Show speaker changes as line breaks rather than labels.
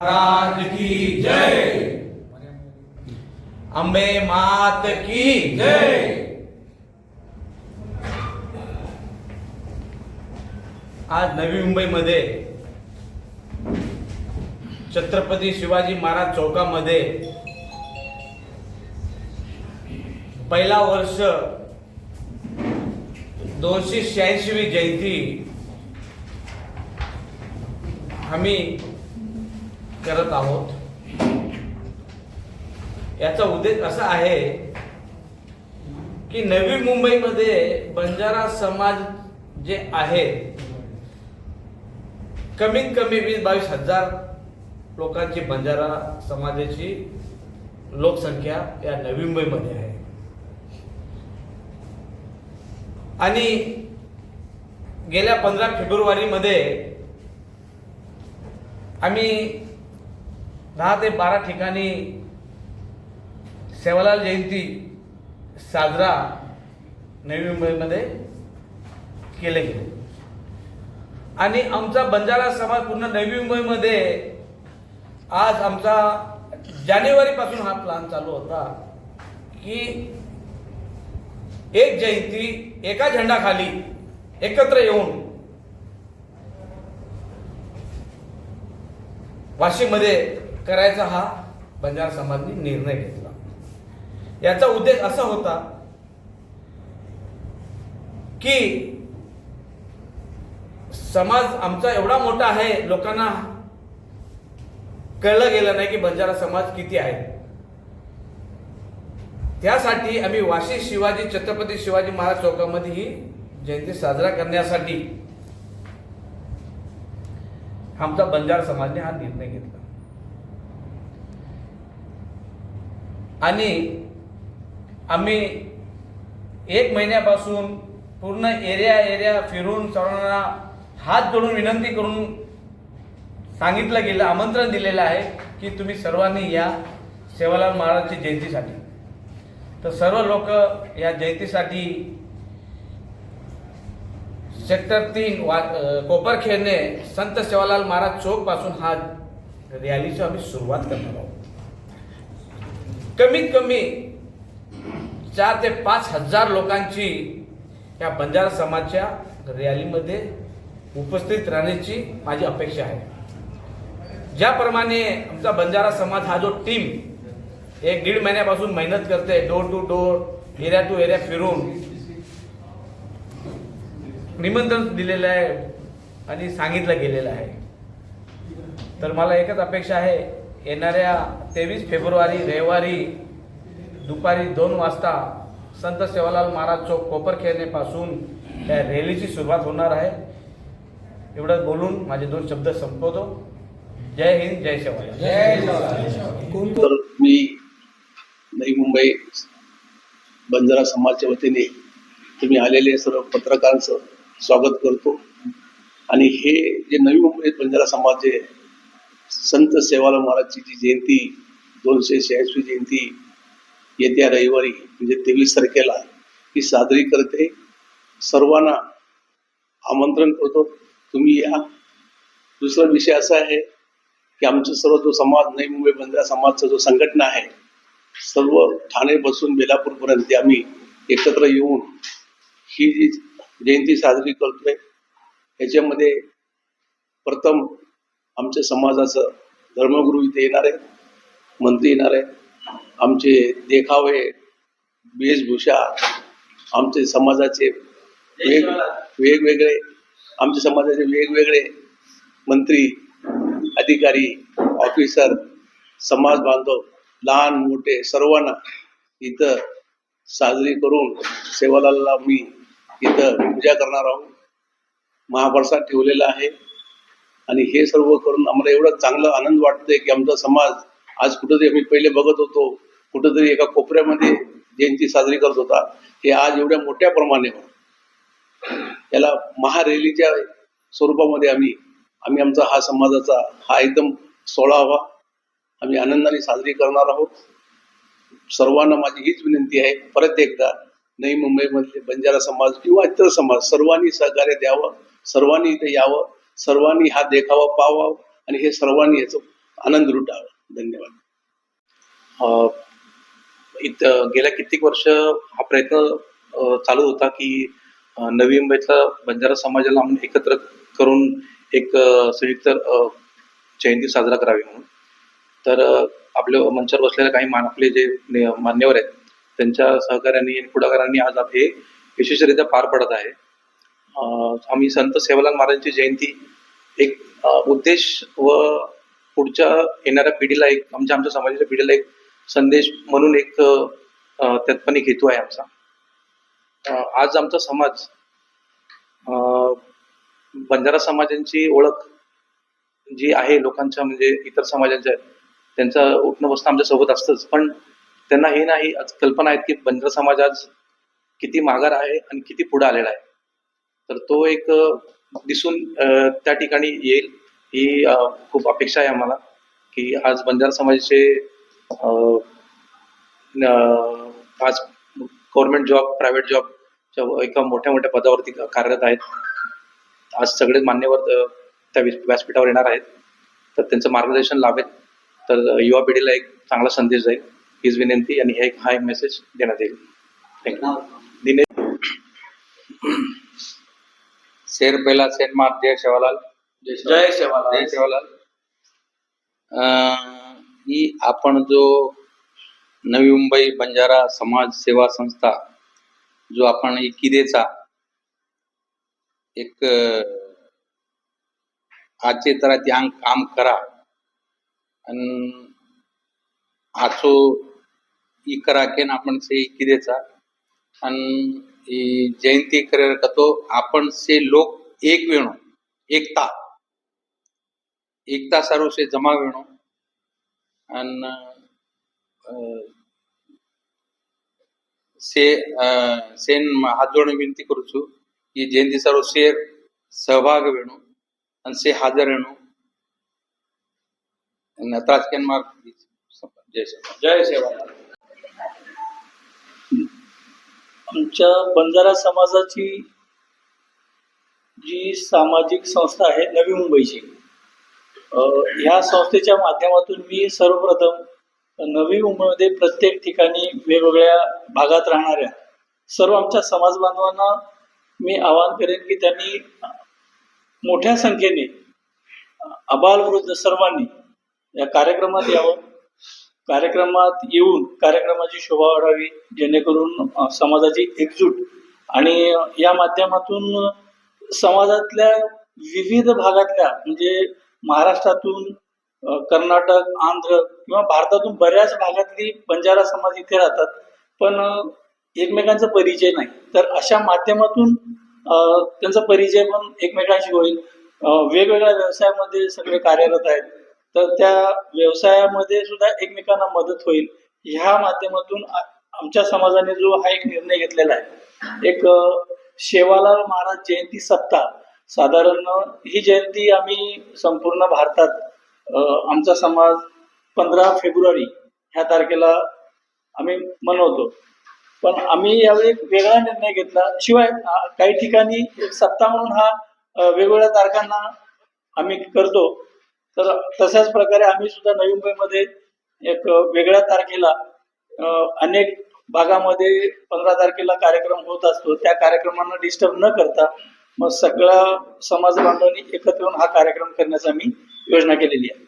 महाराज की जय। अंबे मात की जय। आज नवी मुंबईमध्ये छत्रपती शिवाजी महाराज चौकामध्ये पहिला वर्ष दोनशे शहाऐंशीवी जयंती आम्ही करत आहोत. याचा उद्देश असा आहे की नवी मुंबईमध्ये बंजारा समाज जे आहे कमीत कमी वीस बावीस हजार लोकांची बंजारा समाजाची लोकसंख्या या नवी मुंबईमध्ये आहे. आणि गेल्या पंधरा फेब्रुवारीमध्ये आम्ही दहा ते बारा ठिकाणी. सेवालाल जयंती साजरा नवी मुंबईमध्ये केले गेले. आणि आमचा बंजारा समाज पूर्ण नवी मुंबईमध्ये आज आमचा जानेवारीपासून हा प्लान चालू होता की एक जयंती एका झेंडाखाली एकत्र येऊन वाशिममध्ये करायचा हा बंजारा समाजने निर्णय घेतला. याचा उद्देश असा होता की समाज आमचा एवढा मोठा आहे लोकांना कळलं गेलं नाही की बंजारा समाज किती आहे. त्यासाठी आम्ही वाशी शिवाजी छत्रपती शिवाजी महाराज चौकामध्ये ही जयंती साजरा करण्यासाठी आमचा बंजारा समाजने हा निर्णय घेतला. आणि आम्ही एक महिन्यापासून पूर्ण एरिया एरिया फिरून सर्वांना हात जोडून विनंती करून सांगितलं गेलं आमंत्रण दिलेलं आहे की तुम्ही सर्वांनी या सेवालाल महाराजची जयंतीसाठी. तर सर्व लोक या जयंतीसाठी सेक्टर तीन वा कोपरखेडने संत सेवालाल महाराज चौकपासून हा रॅलीची आम्ही सुरुवात करणार आहोत. कमीत कमी चार ते पाच हजार लोकांची या बंजारा समाजच्या रॅलीमध्ये उपस्थित राहण्याची माझी अपेक्षा आहे. ज्याप्रमाणे आमचा बंजारा समाज हा जो टीम एक दीड महिन्यापासून मेहनत करते door to door area to area फिरून निमंत्रण दिलेलं आहे आणि सांगितलं गेलेलं आहे. तर मला एकच अपेक्षा आहे येणाऱ्या तेवीस फेब्रुवारी रविवारी दुपारी दोन वाजता संत सेवालाल महाराज चौक कोपरखेरणेपासून त्या रॅलीची सुरुवात होणार आहे. एवढं बोलून माझे दोन शब्द संपवतो. जय हिंद जय सेवालाल.
तर मी नवी मुंबई बंजारा समाजच्या वतीने तुम्ही आलेले सर्व पत्रकारांचं स्वागत करतो. आणि हे जे नवी मुंबई बंजारा समाज जे संत सेवालाल महाराजची जी जयंती दोनशे शहाऐंशी जयंती येत्या रविवारी म्हणजे तेवीस तारखेला ही साजरी करते. सर्वांना आमंत्रण करतो. तुम्ही या. दुसरा विषय असा आहे की आमचा सर्व जो समाज नवी मुंबई बंदरा समाजचा जो संघटना आहे सर्व ठाणे बसून बेलापूरपर्यंत आम्ही एकत्र येऊन ही जी जयंती साजरी करतोय याच्यामध्ये प्रथम आमच्या समाजाचं धर्मगुरू इथे येणार आहे मंत्री येणार आहे आमचे देखावे वेशभूषा आमचे समाजाचे वेग वेगवेगळे आमच्या समाजाचे वेगवेगळे मंत्री अधिकारी ऑफिसर समाज बांधव लहान मोठे सर्वांना इथं साजरी करून सेवालाला मी इथं पूजा करणार आहोत. महाप्रसाद ठेवलेला आहे. आणि हे सर्व करून आम्हाला एवढं चांगला आनंद वाटतोय की आमचा समाज आज कुठंतरी आम्ही पहिले बघत होतो कुठंतरी एका कोपऱ्यामध्ये जयंती साजरी करत होता. हे आज एवढ्या मोठ्या प्रमाणावर याला महारॅलीच्या स्वरूपामध्ये आम्ही आम्ही आमचा हा समाजाचा हा एकदम सोहळा आम्ही आनंदाने साजरी करणार आहोत. सर्वांना माझी हीच विनंती आहे परत एकदा नवी मुंबईमधले बंजारा समाज किंवा इतर समाज सर्वांनी सहकार्य द्यावं सर्वांनी इथे यावं. सर्वांनी हा देखावा पावा आणि हे सर्वांनी याचं आनंद लुटावा. धन्यवाद.
इत इथं गेल्या कित्येक वर्ष हा प्रयत्न चालू होता की नवी मुंबईतला बंजारा समाजाला आपण एकत्र करून एक संयुक्त जयंती साजरा करावी म्हणून. तर आपल्या मंचावर बसलेल्या काही मान आपले जे ने- मान्यवर आहेत त्यांच्या सहकार्याने आणि पुढाकारांनी आज आप हे यशस्वीरित्या पार पडत आहे. आम्ही संत सेवालाल महाराजांची जयंती एक उद्देश व पुढच्या येणाऱ्या पिढीला एक आमच्या आमच्या समाजाच्या पिढीला एक संदेश म्हणून एक अ, त्यात पण एक हेतू आहे आमचा. आज आमचा समाज बंजारा समाजांची ओळख जी आहे लोकांच्या म्हणजे इतर समाजांच्या त्यांचं उठणं बसणं आमच्यासोबत असतंच. पण त्यांना हे नाही आज कल्पना आहेत की बंजारा समाज आज किती माघार आहे आणि किती पुढे आलेला आहे. तर तो एक दिसून त्या ठिकाणी येईल. ही खूप अपेक्षा आहे आम्हाला की आज बंजारा समाजाचे आज गव्हर्नमेंट जॉब प्रायव्हेट जॉबच्या एका मोठ्या मोठ्या पदावरती कार्यरत आहेत. आज सगळे मान्यवर त्या व्यासपीठावर येणार आहेत. तर त्यांचं मार्गदर्शन लाभेल. तर युवा पिढीला एक चांगला संदेश जाईल. हीच विनंती आणि हे एक हा एक मेसेज देण्यात येईल. थँक्यू दिनेश
शेर पहिला शेर मार जय सेवालाल
जय सेवालाल.
जय सेवालाल अं, ही आपण जो नवी मुंबई बंजारा समाज सेवा संस्था जो आपण इकिदेचा एक अं, आजचे तर त्या काम करा. आणि आचो ई करा केन आपण से इकिदेचा आणि ही जयंती करे कतो आपण से लोक एक वेणो एकता एकता सर्व से जमा वेणो आणि अं, से अं, सेन हात जोडून विनंती करू छु की जयंती सर्व से सहभाग वेणो आणि से हाजर येणो नटराज केनमार जय श्री
जय सेवालाल
आमच्या बंजारा समाजाची जी सामाजिक संस्था आहे नवी मुंबईची ह्या संस्थेच्या माध्यमातून मी सर्वप्रथम नवी मुंबईमध्ये प्रत्येक ठिकाणी वेगवेगळ्या भागात राहणाऱ्या सर्व आमच्या समाज बांधवांना मी आवाहन करेन की त्यांनी मोठ्या संख्येने अबालवृद्ध सर्वांनी या कार्यक्रमात यावं. कार्यक्रमात येऊन कार्यक्रमाची शोभा वाढावी जेणेकरून समाजाची एकजूट आणि या माध्यमातून समाजातल्या विविध भागातल्या म्हणजे महाराष्ट्रातून कर्नाटक आंध्र किंवा भारतातून बऱ्याच भागातली बंजारा समाज इथे राहतात पण एकमेकांचा परिचय नाही. तर अशा माध्यमातून त्यांचा परिचय पण एकमेकांशी होईल. वेगवेगळ्या व्यवसायामध्ये सगळे कार्यरत आहेत. तर त्या व्यवसायामध्ये सुद्धा एकमेकांना मदत होईल. ह्या माध्यमातून आमच्या समाजाने जो हा एक निर्णय घेतलेला आहे. एक शेवालाल महाराज जयंती सप्ताह. साधारण ही जयंती आम्ही संपूर्ण भारतात आमचा समाज पंधरा फेब्रुवारी ह्या तारखेला आम्ही मनवतो. पण आम्ही यावेळी एक वेगळा निर्णय घेतला. शिवाय काही ठिकाणी एक सप्ताह म्हणून हा वेगवेगळ्या तारखांना आम्ही करतो. तर तशाच प्रकारे आम्ही सुद्धा नवी मुंबईमध्ये एक वेगळ्या तारखेला अनेक भागामध्ये पंधरा तारखेला कार्यक्रम होत असतो. त्या कार्यक्रमांना डिस्टर्ब न करता मग सगळ्या समाज बांधवांनी एकत्र येऊन हा कार्यक्रम करण्याचा आम्ही योजना केलेली आहे.